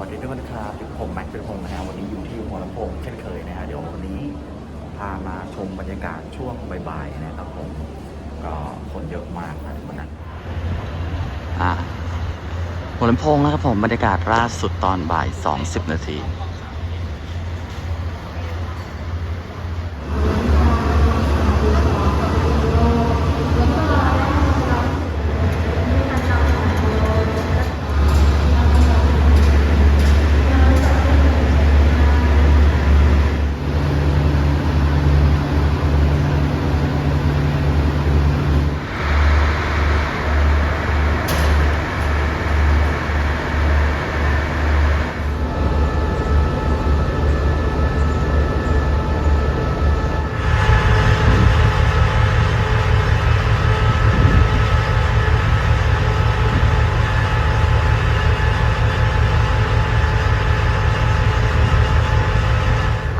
วัสดีทุกคนครับผมแม็กซ์เป็นพงศ์นะฮะวันนี้อยู่ที่หัวลำโพงเช่นเคยนะฮะเดี๋ยววันนี้พามาชมบรรยากาศช่วงบ่ายๆนะครับผมก็คนเยอะมากนะวันนั้นอ่าหัวลำโพงนะครับผมบรรยากาศล่าสุดตอนบ่าย20นาที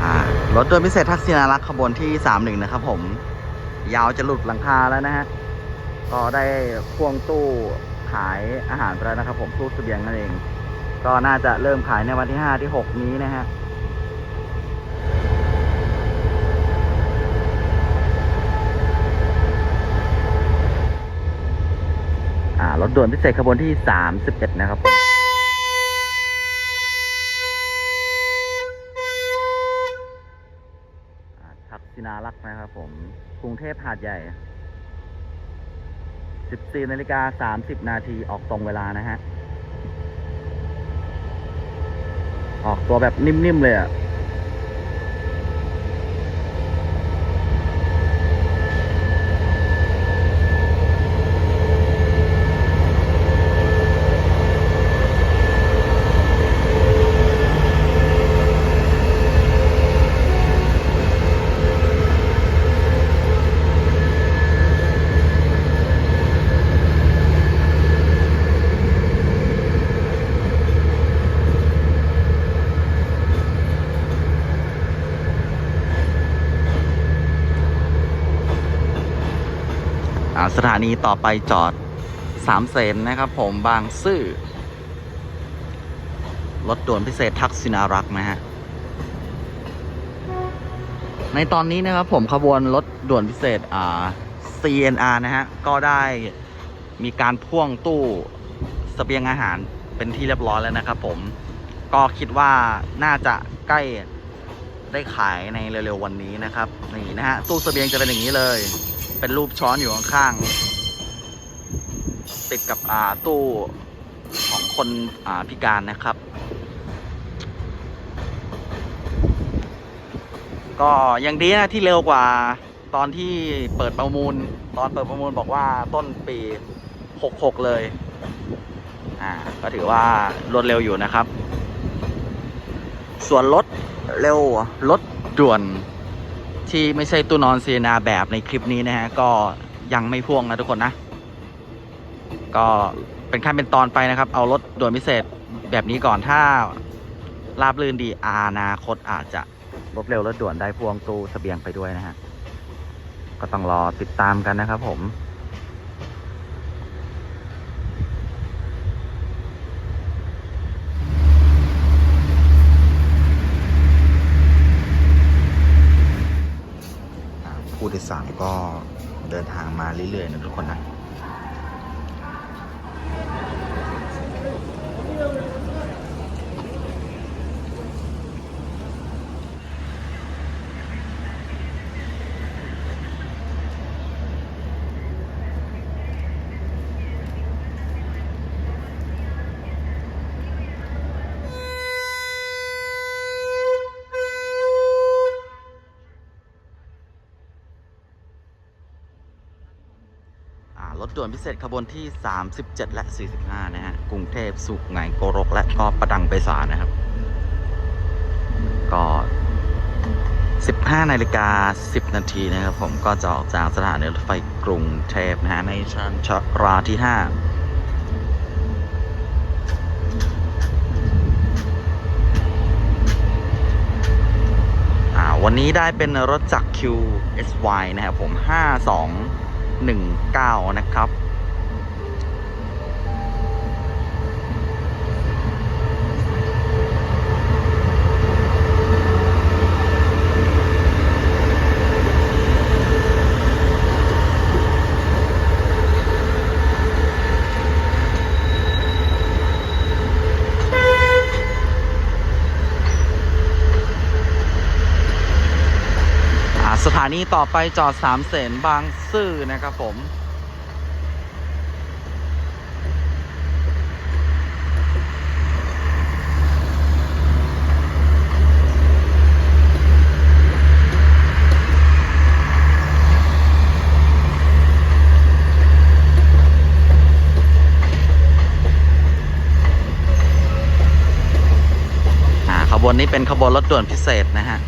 อ่ารถ โดยพิเศษทักษิณารักษ์ขบวนที่ 31 นะครับผม ยาวจะหลุดหลังคาแล้วนะฮะ ก็ได้พ่วงตู้ขายอาหารไปแล้วนะครับผมตู้เสบียงนั่นเอง ก็น่าจะเริ่มขายในวันที่ 5 ที่ 6 นี้นะฮะรถด่วนพิเศษขบวนที่ 31 นะครับผม ศินารักษ์นะครับผม กรุงเทพหาดใหญ่ 14นาฬิกา30 นาทีออกตรงเวลานะฮะ ออกตัวแบบนิ่ม ๆ เลยอะ่ะ สถานีต่อไปจอดสามเสนนะครับผมบางซื่อรถด่วนพิเศษทักษิณารักษ์นะฮะ ในตอนนี้นะครับผมขบวนรถด่วนพิเศษอ่า CNR นะฮะ ก็ได้มีการพ่วงตู้เสบียงอาหารเป็นที่เรียบร้อยแล้วนะครับผมก็คิดว่าน่าจะใกล้ได้ขายในเร็วๆวันนี้นะครับ นี่นะฮะ ตู้เสบียงจะเป็นอย่างนี้เลย เป็นรูปช้อนอยู่ข้างๆติดกับอ่าตู้ของคนอ่าพิการนะครับ ก็ยังดีนะที่เร็วกว่าตอนที่เปิดประมูล ตอนเปิดประมูลบอกว่าต้นปี 66 เลย อ่า ก็ถือว่ารวดเร็วอยู่นะครับ ส่วนรถเร็วรถด่วน ที่ไม่ใช่ตู้นอนเซีนาแบบในคลิปนี้นะฮะ ก็ยังไม่พ่วงนะทุกคนนะ ก็เป็นขั้นเป็นตอนไปนะครับ เอารถด่วนพิเศษแบบนี้ก่อนถ้าราบลื่นดีอานาคตอาจจะรถเร็วรถด่วนได้พ่วงตู้เสบียงไปด้วยนะฮะ ก็ต้องรอติดตามกันนะครับผม ผู้โดยสารก็เดินทางมาเรื่อยๆนะทุกคนนะ ด่วนพิเศษขบวนที่ 37 และ 45 นะฮะ กรุงเทพสุขไหงโกรก และก็ประดังไปสานะครับ ก็ 15 นาฬิกา 10 นาทีนะครับ ผมก็จะออกจากสถานีรถไฟกรุงเทพนะฮะ ในชั้นชราที่5อ่าวันนี้ได้เป็นรถจักร QSY นะครับผม 1 9 นะครับ อ สถา นีต่อไปจอดสามเสนบางซื่อนะครับผมอ่าขบวนนี้เป็นขบวนรถด่วนพิเศษนะฮะ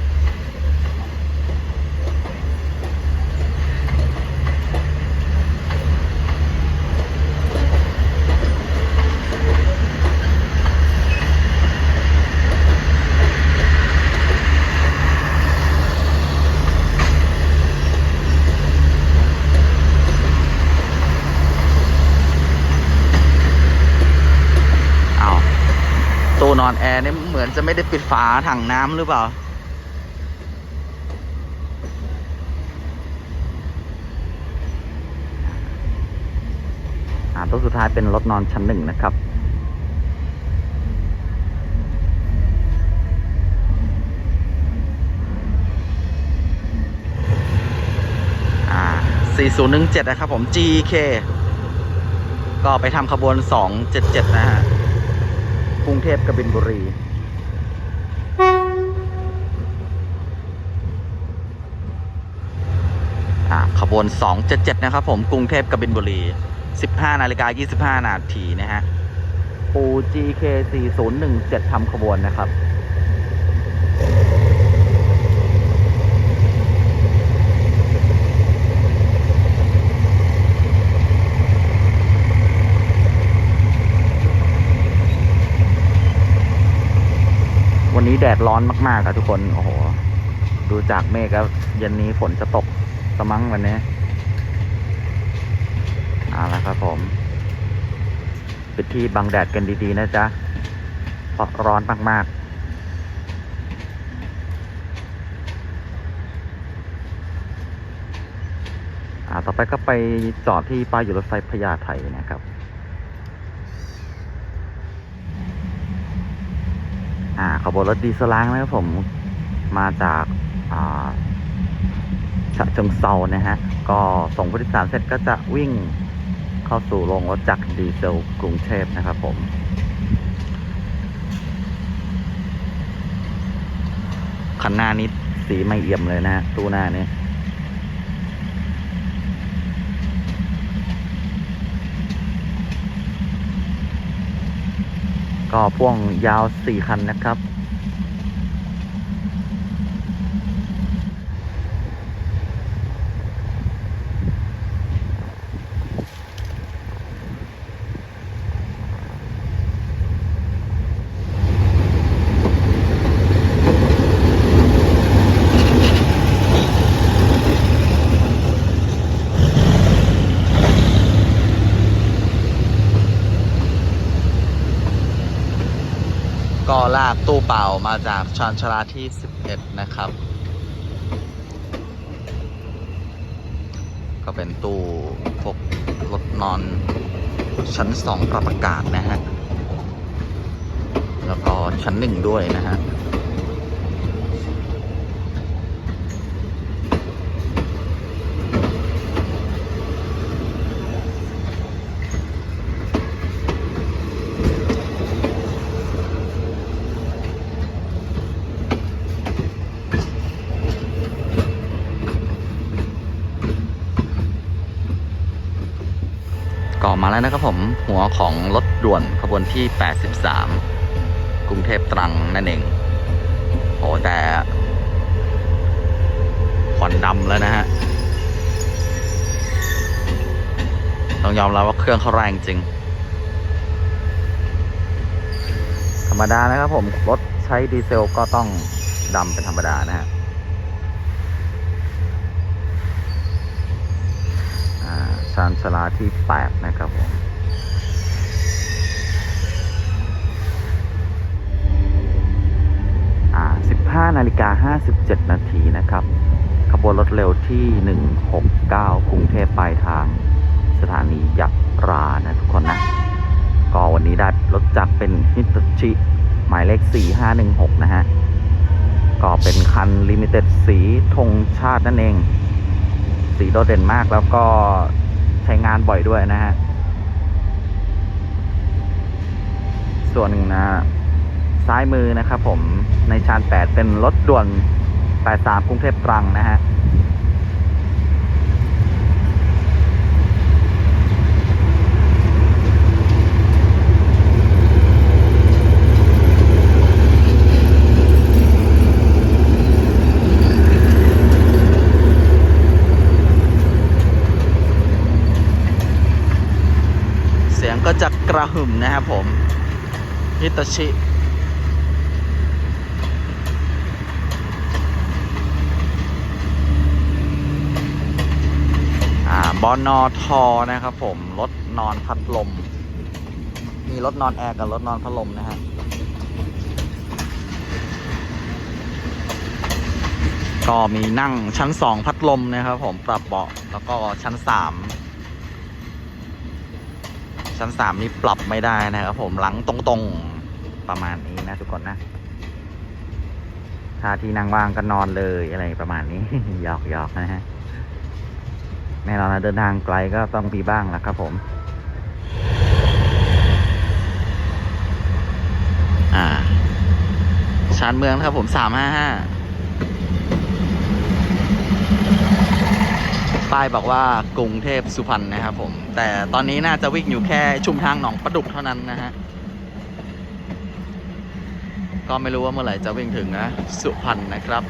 นอนแอร์นี่เหมือนจะไม่ได้ปิดฝาถังน้ำหรือเปล่า อ่าตู้สุดท้ายเป็นรถนอนชั้นหนึ่งนะครับอ่า4017 นะครับผม GK ก็ไปทำขบวน 277 นะฮะ กรุงเทพกบินบุรี ขบวน 277 นะครับผม กรุงเทพกบินบุรี 15 นาฬิกา 25 นาทีนะฮะปู GK 4017ทำขบวนนะครับ วันนี้แดดร้อนมากๆอะทุกคน โอ้โห ดูจากเมฆแล้วเย็นนี้ฝนจะตกสมั้งวันนี้เอาละครับผมปิดที่บังแดดกันดีๆนะจ๊ะเพราะร้อนมากๆอ่าต่อไปก็ไปจอดที่ป้ายอยู่รถไฟพญาไทนะครับ อ่าขบวนรถดีเซล้างนะครับผมมาจากอ่าฉะเชิงเซานะฮะ ก็ส่งผู้โดยสารเสร็จก็จะวิ่งเข้าสู่โรงรถจักรดีเซลกรุงเทพนะครับผมคันหน้านี้สีไม่เอี่ยมเลยนะฮะตู้หน้านี้ ก็พ่วงยาวสี่คันนะครับากตู้เปล่ามาจากชานชาลาที่ 11 นะครับ ก็เป็นตู้พกรถนอนชั้น 2 ปรับอากาศนะฮะ แล้วก็ชั้น 1 ด้วยนะฮะ นะครับผมหัวของรถด่วนขบวนที่ 83 กรุงเทพตรังนั่นเองโอ้แต่ควันดำแล้วนะฮะ ต้องยอมรับว่าเครื่องเขาแรงจริง ธรรมดานะครับผม รถใช้ดีเซลก็ต้องดำเป็นธรรมดานะฮะ อ่าชานชาลาที่ 8 นะครับผม อ่า 15 นาฬิกา 57 นาทีนะครับ ขบวนรถเร็วที่ 169 กรุงเทพปลายทางสถานียักรานะทุกคนนะ ก็วันนี้ได้รถจักรเป็นฮิตชิ หมายเลข 4516 นะฮะ ก็เป็นคันลิมิเต็ดสีธงชาตินั่นเอง สีโดดเด่นมากแล้วก็ ใช้งานบ่อยด้วยนะฮะ ส่วนนะซ้ายมือนะครับผมในชาน 8 เป็นรถด่วน 83 กรุงเทพตรังนะฮะ เสียง กระหึ่มนะครับผมฮิตาชิอ่าบอนอทอนะครับผม รถนอนพัดลม มีรถนอนแอร์กับรถนอนพัดลมนะฮะก็มีนั่งชั้นสองพัดลมนะครับผมปรับเบาะแล้วก็ชั้นสาม ชั้นสามนี่ปรับไม่ได้นะครับผมหลังตรงๆประมาณนี้นะทุกคนนะ ถ้าที่นั่งว่างก็นอนเลยอะไรประมาณนี้ หยอกหยอกนะฮะแน่นอนนะเดินทางไกลก็ต้องมีบ้างแหละครับผม อ่าชานเมืองนะครับผมสามห้าห้า ป้ายบอกว่ากรุงเทพสุพรรณนะครับผม แต่ตอนนี้น่าจะวิ่งอยู่แค่ชุมทางหนองประดุกเท่านั้นนะฮะ ก็ไม่รู้ว่าเมื่อไหร่จะวิ่งถึงนะสุพรรณนะครับ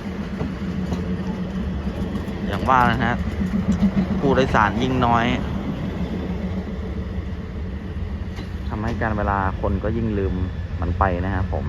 อย่างว่านะฮะผู้โดยสารยิ่งน้อยทำให้การเวลาคนก็ยิ่งลืมมันไปนะครับผม